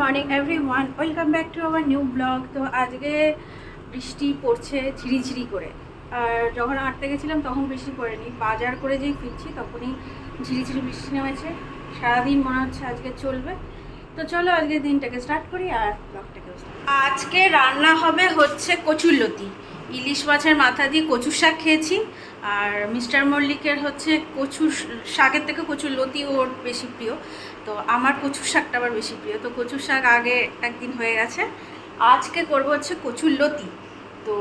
Morning everyone welcome back to our new blog তো আজকে বৃষ্টি পড়ছে ঝিরিঝিরি করে। আর যখন আটতে গেছিলাম, তখন বৃষ্টি পড়েনি। বাজার করে যেই ফিরছি, তখনই ঝিরিঝিরি বৃষ্টি নেমেছে। সারাদিন মনে হচ্ছে আজকে চলবে। তো চলো আজকে দিনটাকে স্টার্ট করি আর ব্লগটাকে আজকে রান্না হবে হচ্ছে কচুরলতি ইলিশ মাছের মাথা দিয়ে কচুর শাক খেয়েছি। আর মিস্টার মল্লিকের হচ্ছে কচুর শাকের থেকে কচুর লতি ওর বেশি প্রিয়। তো আমার কচুর শাকটা আবার বেশি প্রিয়। তো কচুর শাক আগে একদিন হয়ে গেছে। আজকে করব হচ্ছে কচুর লতি। তো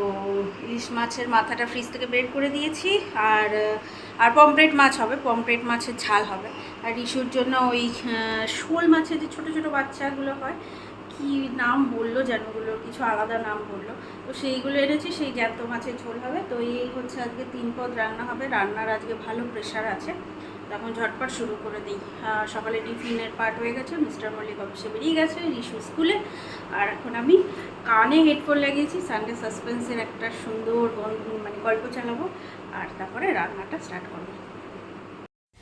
ইলিশ মাছের মাথাটা ফ্রিজ থেকে বের করে দিয়েছি। আর আর পমপ্লেট মাছ হবে। পমপ্লেট মাছের ঝাল হবে। আর ইস্যুর জন্য ওই শোল মাছের যে ছোটো ছোটো বাচ্চাগুলো হয় কি নাম বলল যেন কিছু আলাদা নাম বলল। তো সেইগুলো এনেছি, সেই জ্যান্ত মাছের ঝোল হবে। তো এই হচ্ছে আজকে তিন পদ রান্না হবে। রান্নার আজকে ভালো প্রেশার আছে। তখন ঝটপট শুরু করে দিই। সকালে টিফিনের পার্ট হয়ে গেছে। মিস্টার মল্লিক অফিসে বেরিয়ে গেছে, রিশু স্কুলে আর এখন আমি কানে হেডফোন লাগিয়েছি সানডে সাসপেন্সের একটা সুন্দর মানে গল্প চালাবো। আর তারপরে রান্নাটা স্টার্ট করব।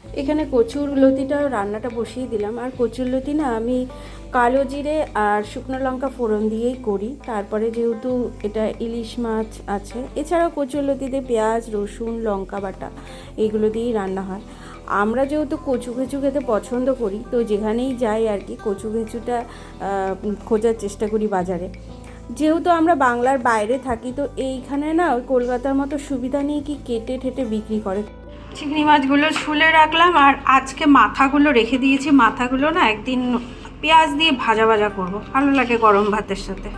এখানে কচুর লতিটা রান্নাটা বসিয়ে দিলাম। আর কচুর লতি না আমি কালো জিরে আর শুকনো লঙ্কা ফোড়ন দিয়েই করি। তারপরে যেহেতু এটা ইলিশ মাছ আছে, এছাড়াও কচুর লতিতে পেঁয়াজ, রসুন, লঙ্কা বাটা এগুলো দিয়েই রান্না হয়। আমরা যেহেতু কচু ঘেঁচু খেতে পছন্দ করি, তো যেখানেই যাই আর কি কচু ঘেঁচুটা খোঁজার চেষ্টা করি বাজারে। যেহেতু আমরা বাংলার বাইরে থাকি, তো এইখানে না ওই কলকাতার মতো সুবিধা নিয়ে কি কেটে ঠেটে বিক্রি করে। চিংড়ি মাছগুলো ছুলে রাখলাম আর আজকে মাথাগুলো রেখে দিয়েছি। মাথাগুলো না একদিন পেঁয়াজ দিয়ে ভাজা ভাজা করব। ভালো লাগে গরম ভাতের সাথে।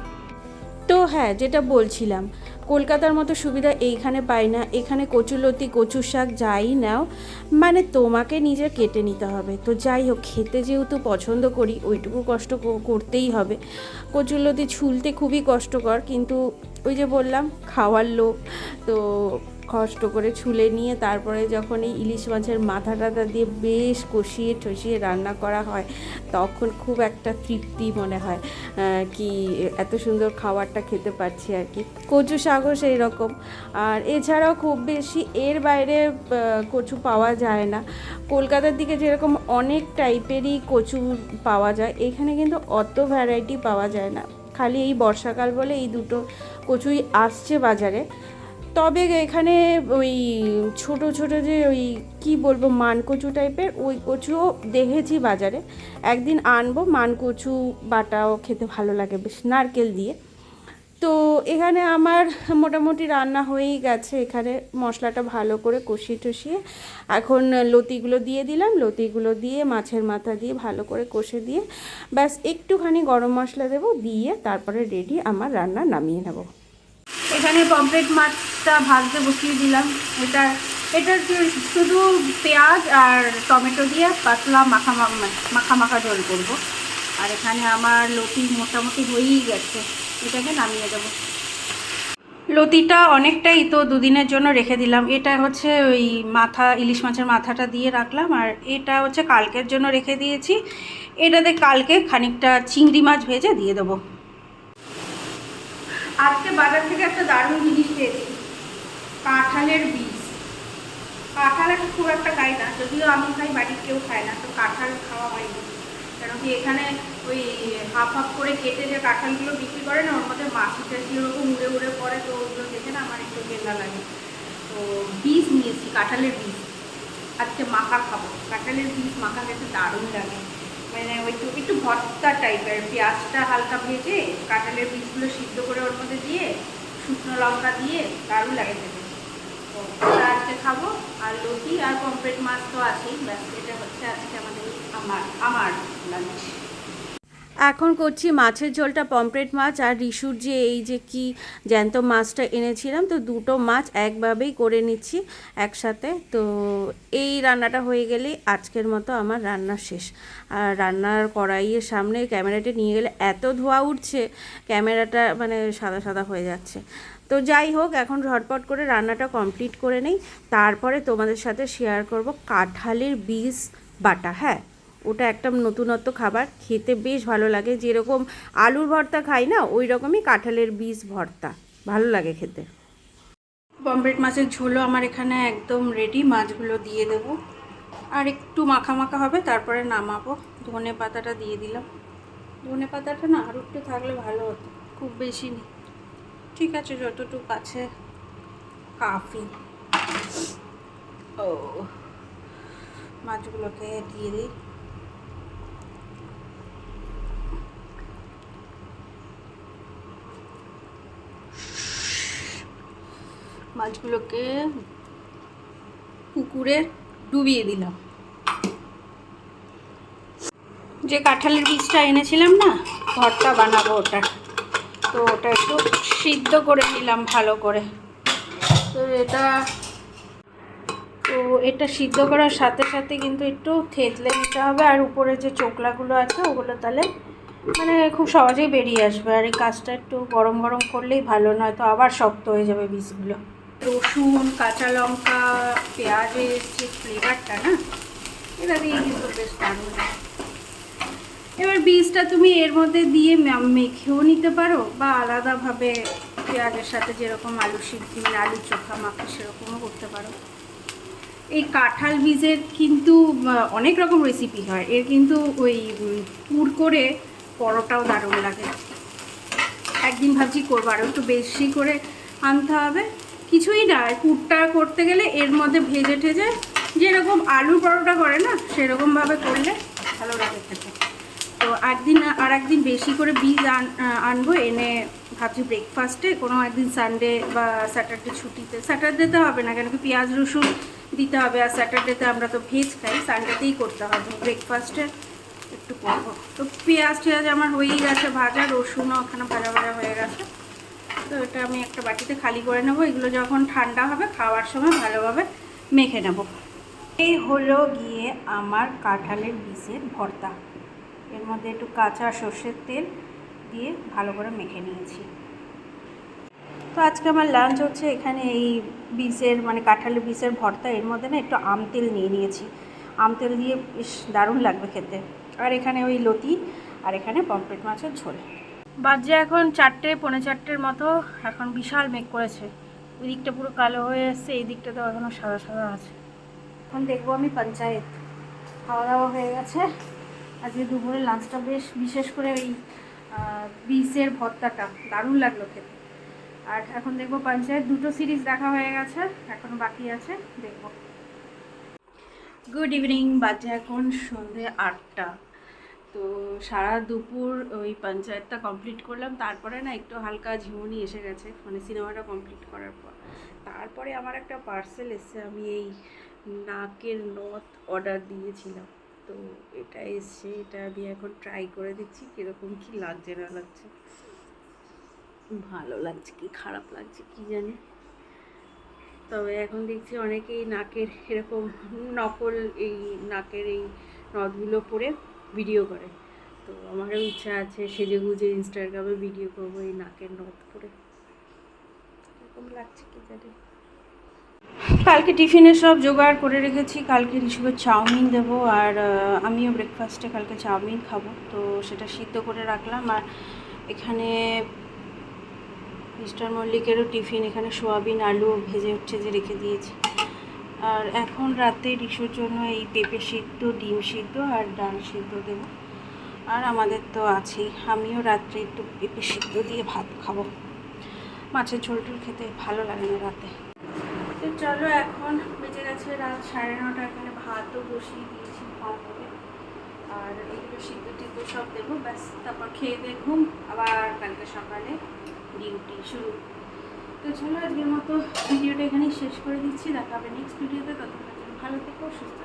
তো হ্যাঁ যেটা বলছিলাম, কলকাতার মতো সুবিধা এইখানে পাই না। এখানে কচুলতি কচু শাক যাই নাও মানে তোমাকে নিজে কেটে নিতে হবে। তো যাই হোক, খেতে যেহেতু পছন্দ করি, ওইটুকু কষ্ট করতেই হবে। কচুলতি ছুলতে খুবই কষ্টকর, কিন্তু ওই যে বললাম, খাওয়ার লোক তো কষ্ট করে ছুলে নিয়ে তারপরে যখন এই ইলিশ মাছের মাথা টাথা দিয়ে বেশ কষিয়ে ঠসিয়ে রান্না করা হয়, তখন খুব একটা তৃপ্তি মনে হয় কি এত সুন্দর খাবারটা খেতে পারছি আর কি। কচু শাকও সেই রকম। আর এছাড়াও খুব বেশি এর বাইরে কচু পাওয়া যায় না। কলকাতার দিকে যেরকম অনেক টাইপেরই কচু পাওয়া যায়, এখানে কিন্তু অত ভ্যারাইটি পাওয়া যায় না। খালি এই বর্ষাকাল বলে এই দুটো কচুই আসছে বাজারে। তবে এখানে ওই ছোট ছোট যে ওই কি বলব, মানকচু টাইপের ওই কচুও দেখেছি বাজারে। একদিন আনব, মানকচু বাটাও খেতে ভালো লাগে বেশ, নারকেল দিয়ে। তো এখানে আমার মোটামুটি রান্না হয়েই গেছে এখানে, মশলাটা ভালো করে কষিয়ে টষিয়ে। এখন লতিগুলো দিয়ে দিলাম, লতিগুলো দিয়ে, মাছের মাথা দিয়ে ভালো করে কষে দিয়ে, ব্যাস একটুখানি গরম মশলা দেবো, দিয়ে তারপরে রেডি আমার রান্না নামিয়ে নেব। এখানে পমফ্রেট মাছটা ভাজতে বসিয়ে দিলাম। এটা এটা শুধু পেঁয়াজ আর টমেটো দিয়ে পাতলা মাখা মাখা মাখা ঝোল করব। আর এখানে আমার লতি মোটামুটি হয়েই গেছে। এটাকে নামিয়ে দেবো। লতিটা অনেকটাই তো দুদিনের জন্য রেখে দিলাম। এটা হচ্ছে ওই মাথা, ইলিশ মাছের মাথাটা দিয়ে রাখলাম। আর এটা হচ্ছে কালকের জন্য রেখে দিয়েছি। এটাতে কালকে খানিকটা চিংড়ি মাছ ভেজে দিয়ে দেবো। আজকে বাজার থেকে একটা দারুণ জিনিস পেয়েছি। কাঁঠালের বীজ। কাঁঠাল একটা খুব একটা খাই না, যদিও আমি খাই, বাড়ির কেউ খায় না, তো কাঁঠাল খাওয়া হয়নি কেন কি এখানে ওই হাফ হাফ করে কেটে যে কাঁঠালগুলো বিক্রি করে না, ওর মধ্যে মাছি টাছি ওরকম উড়ে উড়ে পড়ে, তো ওগুলো দেখে না আমার একটু গেলা লাগে। তো বীজ নিয়েছি, কাঁঠালের বীজ। আজকে মাখা খাব। কাঁঠালের বীজ মাখা খেতে দারুণ লাগে। মানে ওই একটু ভর্তা টাইপের, পেঁয়াজটা হালকা ভেজে কাঁঠালের বীজগুলো সিদ্ধ করে ওর মধ্যে দিয়ে শুকনো লঙ্কা দিয়ে দারুণ লাগে তো ওটা আজকে খাব, আর লতি আর পমফ্রেট মাছ তো আছেই, ব্যাস এটা হচ্ছে আজকে আমাদের, আমার আমার লাঞ্চ এখন করছি মাছের ঝোলটা, পমফ্রেট মাছ আর রিসুর যে এই যে কি জ্যান্ত মাছটা এনেছিলাম, তো দুটো মাছ একভাবেই করে নিচ্ছি একসাথে। তো এই রান্নাটা হয়ে গেলেই আজকের মতো আমার রান্না শেষ। আর রান্নার কড়াইয়ের সামনে ক্যামেরাটা নিয়ে গেলে এত ধোয়া উঠছে, ক্যামেরাটা মানে সাদা সাদা হয়ে যাচ্ছে। তো যাই হোক, এখন ঝটপট করে রান্নাটা কমপ্লিট করে নেই। তারপরে তোমাদের সাথে শেয়ার করব কাঁঠালের বীজ বাটা হ্যাঁ? ওটা একটা নতুনত্ব খাবার, খেতে বেশ ভালো লাগে। যেরকম আলুর ভর্তা খাই না, ওই রকমই কাঁঠালের বীজ ভর্তা। ভালো লাগে খেতে। পমফ্রেট মাছের ঝোলও আমার এখানে একদম রেডি মাছগুলো দিয়ে দেবো। আর একটু মাখা মাখা হবে, তারপরে নামাবো। ধনে পাতাটা দিয়ে দিলাম। ধনে পাতাটা না আর একটু থাকলে ভালো হতো, খুব বেশি নেই। ঠিক আছে, যতটুকু আছে, কাফি। ও, মাছগুলোকে দিয়ে দিই। মাছগুলোকে পুকুরে ডুবিয়ে দিলাম। যে কাঁঠালের বীজটা এনেছিলাম না, ঘরটা বানাবো ওটা। তো ওটা একটু সিদ্ধ করে নিলাম ভালো করে। তো এটা তো এটা সিদ্ধ করার সাথে সাথে কিন্তু একটু থেতলে নিতে হবে, আর উপরে যে চোকলাগুলো আছে ওগুলো তাহলে মানে খুব সহজেই বেরিয়ে আসবে। আর এই কাজটা একটু গরম গরম করলেই ভালো নয় তো আবার শক্ত হয়ে যাবে বীজগুলো। রসুন, কাঁচা লঙ্কা, পেঁয়াজের যে ফ্লেভারটা না? এটা দিয়ে কিন্তু বেশ দারুণ। এবার বীজটা তুমি এর মধ্যে দিয়ে মেখেও নিতে পারো বা আলাদাভাবে পেঁয়াজের সাথে যেরকম আলু সিদ্ধি আলু চোখা মাখো সেরকমও করতে পারো। এই কাঁঠাল বীজের কিন্তু অনেক রকম রেসিপি হয়। এর কিন্তু ওই পুর করে পরোটাও দারুণ লাগে। একদিন ভাবছি করব, আরও একটু বেশি করে আনতে হবে। কিছুই না পুরটা করতে গেলে এর মধ্যে ভেজে ঠেজে যেরকম আলুর পরোটা করে না, সেরকমভাবে করলে ভালো লাগে খেতে। তো একদিন, আর একদিন বেশি করে বীজ আন, আনব, এনে ভাবছি ব্রেকফাস্টে কোনো একদিন সানডে বা স্যাটারডে ছুটিতে। স্যাটারডেতে হবে না, কেন কি পেঁয়াজ, রসুন দিতে হবে, আর স্যাটারডেতে আমরা তো ভেজ খাই সানডেতেই করতে হবে। ব্রেকফাস্টে একটু করব। তো পেঁয়াজ টেয়াজ আমার হয়েই গেছে, ভাজা, রসুনও ওখানে ভাজা ভাজা হয়ে গেছে। তো এটা আমি একটা বাটিতে খালি করে নেব। এগুলো যখন ঠান্ডা হবে, খাওয়ার সময় ভালোভাবে মেখে নেব। এই হলো গিয়ে আমার কাঁঠালের বীজের ভর্তা। এর মধ্যে একটু কাঁচা সর্ষের তেল দিয়ে ভালো করে মেখে নিয়েছি। তো আজকে আমার লাঞ্চ হচ্ছে এখানে এই বীজের মানে কাঁঠালের বীজের ভর্তা। এর মধ্যে না একটু আম তেল নিয়ে নিয়েছি। আম তেল দিয়ে বেশ দারুণ লাগবে খেতে। আর এখানে ওই লতি, আর এখানে পমফ্রেট মাছের ঝোল। বাজে এখন চারটে পৌনে চারটের মতো। এখন বিশাল মেঘ করেছে। ওই দিকটা পুরো কালো হয়ে এসছে এই দিকটা তো এখনও সাদা সাদা আছে। এখন দেখব আমি পঞ্চায়েত। খাওয়া দাওয়া হয়ে গেছে। আজকে দুপুরে লাঞ্চটা বেশ বিশেষ করে ওই বিসের ভর্তাটা। দারুণ লাগল খেতে। আর এখন দেখব পঞ্চায়েত দুটো সিরিজ দেখা হয়ে গেছে এখনও বাকি আছে দেখব। গুড ইভিনিং বাজে এখন সন্ধে আটটা। তো সারা দুপুর ওই পঞ্চায়েতটা কমপ্লিট করলাম। তারপরে না একটু হালকা ঝিমুনি এসে গেছে মানে সিনেমাটা কমপ্লিট করার পর। তারপরে আমার একটা পার্সেল এসছে, আমি এই নাকের নথ অর্ডার দিয়েছিলাম। তো এটা এসছে, এটা আমি এখন ট্রাই করে দেখছি, কীরকম কি লাগছে, না লাগছে। ভালো লাগছে কি, খারাপ লাগছে কি জানি। তবে এখন দেখছি অনেকেই নাকের এরকম নকল এই নাকের এই নথগুলো পরে ভিডিও করে। তো আমারও ইচ্ছা আছে সেজে গুজে ইনস্টাগ্রামে ভিডিও করব এই নাকের নথ করে। এরকম লাগছে কি জানি। কালকে টিফিনে সব জোগাড় করে রেখেছি কালকে ঋষভের চাউমিন দেবো আর আমিও ব্রেকফাস্টে কালকে চাউমিন খাব। তো সেটা সিদ্ধ করে রাখলাম আর এখানে মিস্টার মল্লিকেরও টিফিন এখানে সোয়াবিন আলু ভেজে উঠছে যে রেখে দিয়েছি। আর এখন রাতে রিসুর জন্য এই পেঁপে সিদ্ধ, ডিম সিদ্ধ আর ডাল সিদ্ধ দেব। আর আমাদের তো আছেই। আমিও রাত্রে একটু পেঁপে সিদ্ধ দিয়ে ভাত খাব। মাছের ঝোল টোল খেতে ভালো লাগে না রাতে। তো চলো এখন বেজে গেছে রাত সাড়ে নটা, এখানে ভাতও বসিয়ে দিয়েছি ভাত হবে আর এগুলো সিদ্ধ টিদ্ধ সব দেবো। ব্যাস, তারপর খেয়ে ঘুম। আবার কালকে সকালে ডিউটি শুরু। তো চলো আজকের মতো ভিডিওটা এখানেই শেষ করে দিচ্ছি। দেখাবে নেক্সট ভিডিওতে ততক্ষণ ভালো থেকো, সুস্থ